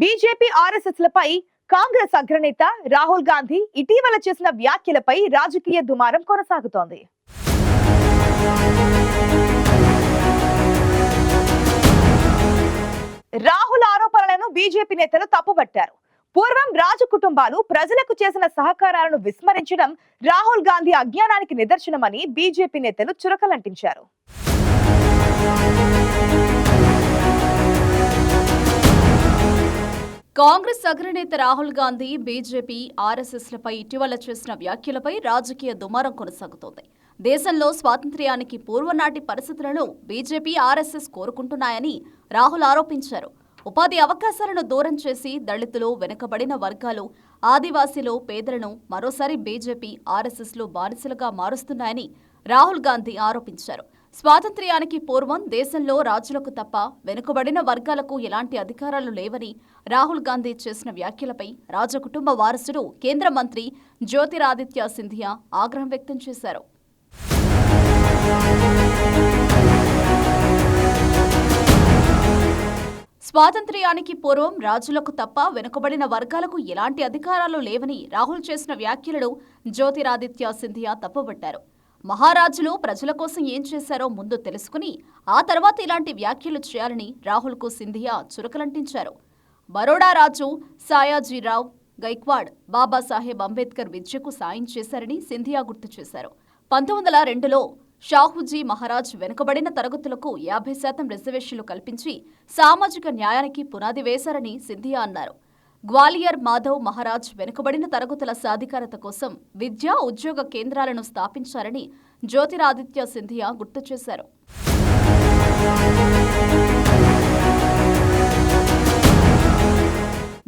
BJP RSS లపై కాంగ్రెస్ అగ్రనేత రాహుల్ గాంధీ ఇటీవల చేసిన వ్యాఖ్యలపై రాజకీయ దుమారం కొనసాగుతోంది. రాహుల్ ఆరోపణలను బీజేపీ నేతలు తప్పుబట్టారు. పూర్వం రాజు కుటుంబాలు ప్రజలకు చేసిన సహకారాలను విస్మరించడం రాహుల్ గాంధీ అజ్ఞానానికి నిదర్శనమని బీజేపీ నేతలు చురకలంటించారు. కాంగ్రెస్ అగ్రనేత రాహుల్ గాంధీ బీజేపీ ఆర్ఎస్ఎస్లపై ఇటీవల చేసిన వ్యాఖ్యలపై రాజకీయ దుమారం కొనసాగుతోంది. దేశంలో స్వాతంత్ర్యానికి పూర్వనాటి పరిస్థితులను బీజేపీ ఆర్ఎస్ఎస్ కోరుకుంటున్నాయని రాహుల్ ఆరోపించారు. ఉపాధి అవకాశాలను దూరం చేసి దళితులు వెనుకబడిన వర్గాలు ఆదివాసీలు పేదలను మరోసారి బీజేపీ ఆర్ఎస్ఎస్లు బానిసలుగా మారుస్తున్నాయని రాహుల్ గాంధీ ఆరోపించారు. స్వాతంత్ర్యానికి పూర్వం దేశంలో రాజులకు తప్ప వెనుకబడిన వర్గాలకు ఎలాంటి అధికారాలు లేవని రాహుల్ గాంధీ చేసిన వ్యాఖ్యలపై రాజకుటుంబ వారసుడు కేంద్ర మంత్రి జ్యోతిరాదిత్య సింధియా ఆగ్రహం వ్యక్తం చేశారు. స్వాతంత్ర్యానికి పూర్వం రాజులకు తప్ప వెనుకబడిన వర్గాలకు ఎలాంటి అధికారాలు లేవని రాహుల్ చేసిన వ్యాఖ్యలను జ్యోతిరాదిత్య సింధియా తప్పుబట్టారు. మహారాజులు ప్రజల కోసం ఏం చేశారో ముందు తెలుసుకుని ఆ తర్వాత ఇలాంటి వ్యాఖ్యలు చేయాలని రాహుల్కు సింధియా చురకలంటించారు. బరోడా రాజు సాయాజీరావు గైక్వాడ్ బాబాసాహెబ్ అంబేద్కర్ విద్యకు సాయం చేశారని సింధియా గుర్తు చేశారు. పంతొమ్మిది వందల రెండులో షాహుజీ మహారాజ్ వెనుకబడిన తరగతులకు యాభై శాతం రిజర్వేషన్లు కల్పించి సామాజిక న్యాయానికి పునాది వేశారని సింధియా అన్నారు. గ్వాలియర్ మాధవ్ మహారాజ్ వెనుకబడిన తరగతుల సాధికారత కోసం విద్యా ఉద్యోగ కేంద్రాలను స్థాపించారని జ్యోతిరాదిత్య సింధియా గుర్తు చేశారు.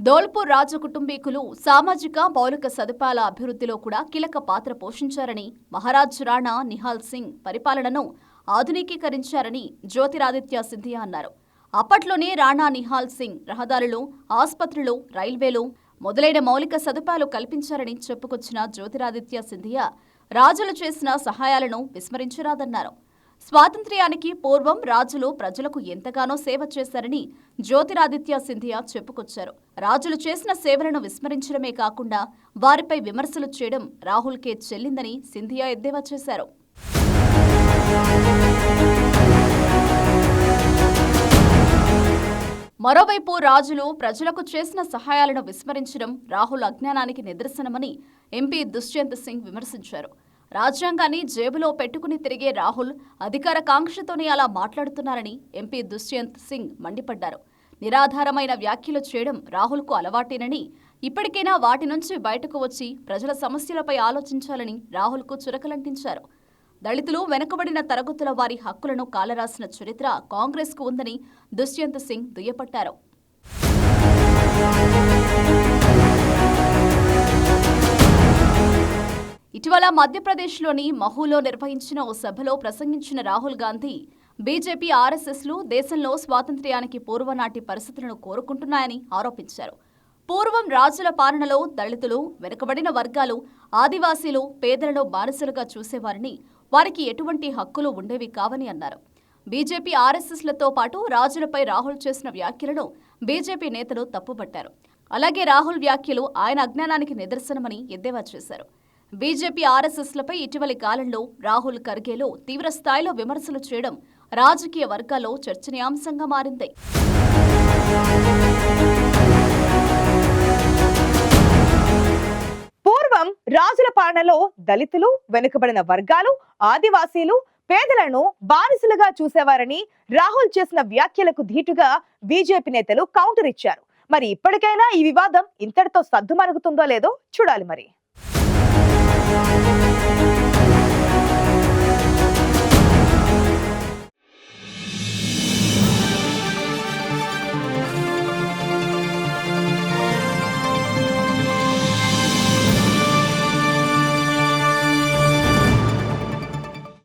ధోల్పూర్ రాజ కుటుంబీకులు సామాజిక మౌలిక సదుపాయాల అభివృద్ధిలో కూడా కీలక పాత్ర పోషించారని మహారాజ్ రాణా నిహాల్ సింగ్ పరిపాలనను ఆధునికీకరించారని జ్యోతిరాదిత్య సింధియా అన్నారు. అప్పట్లోనే రాణా నిహాల్ సింగ్ రహదారులు ఆసుపత్రులు రైల్వేలు మొదలైన మౌలిక సదుపాయాలు కల్పించారని చెప్పుకొచ్చిన జ్యోతిరాదిత్య సింధియా రాజులు చేసిన సహాయాలను విస్మరించరాదన్నారు. స్వాతంత్ర్యానికి పూర్వం రాజులు ప్రజలకు ఎంతగానో సేవ చేశారని జ్యోతిరాదిత్య సింధియా చెప్పుకొచ్చారు. రాజులు చేసిన సేవలను విస్మరించడమే కాకుండా వారిపై విమర్శలు చేయడం రాహుల్కే చెల్లిందని సింధియా ఎద్దేవా చేశారు. మరోవైపు రాజులు ప్రజలకు చేసిన సహాయాలను విస్మరించడం రాహుల్ అజ్ఞానానికి నిదర్శనమని ఎంపీ దుష్యంత్ సింగ్ విమర్శించారు. రాజ్యాంగాన్ని జేబులో పెట్టుకుని తిరిగే రాహుల్ అధికార కాంక్షతోనే అలా మాట్లాడుతున్నారని ఎంపీ దుష్యంత్ సింగ్ మండిపడ్డారు. నిరాధారమైన వ్యాఖ్యలు చేయడం రాహుల్కు అలవాటేనని ఇప్పటికైనా వాటి నుంచి బయటకు వచ్చి ప్రజల సమస్యలపై ఆలోచించాలని రాహుల్కు చురకలంటించారు. దళితులు వెనుకబడిన తరగతుల వారి హక్కులను కాలరాసిన చరిత్ర కాంగ్రెస్కు ఉందని దుష్యంత్ సింగ్ దుయ్యపట్టారు. ఇటీవల మధ్యప్రదేశ్లోని మహూలో నిర్వహించిన ఓ సభలో ప్రసంగించిన రాహుల్ గాంధీ బీజేపీ ఆర్ఎస్ఎస్లు దేశంలో స్వాతంత్ర్యానికి పూర్వనాటి పరిస్థితులను కోరుకుంటున్నాయని ఆరోపించారు. పూర్వం రాజుల పాలనలో దళితులు వెనుకబడిన వర్గాలు ఆదివాసీలు పేదలను బానిసలుగా చూసేవారని వారికి ఎటువంటి హక్కులు ఉండేవి కావని అన్నారు. బీజేపీ ఆర్ఎస్ఎస్లతో పాటు రాజులపై రాహుల్ చేసిన వ్యాఖ్యలను బీజేపీ నేతలు తప్పుపట్టారు. అలాగే రాహుల్ వ్యాఖ్యలు ఆయన అజ్ఞానానికి నిదర్శనమని ఎద్దేవా చేశారు. బీజేపీ ఆర్ఎస్ఎస్లపై ఇటీవలి కాలంలో రాహుల్ ఖర్గేలు తీవ్రస్థాయిలో విమర్శలు చేయడం రాజకీయ వర్గాల్లో చర్చనీయాంశంగా మారింది. పాలనలో దళితులు వెనుకబడిన వర్గాలు ఆదివాసీలు పేదలను బానిసలుగా చూసేవారని రాహుల్ చేసిన వ్యాఖ్యలకు ధీటుగా బీజేపీ నేతలు కౌంటర్ ఇచ్చారు. మరి ఇప్పటికైనా ఈ వివాదం ఇంతటితో సద్దుమణుగుతుందో లేదో చూడాలి మరి.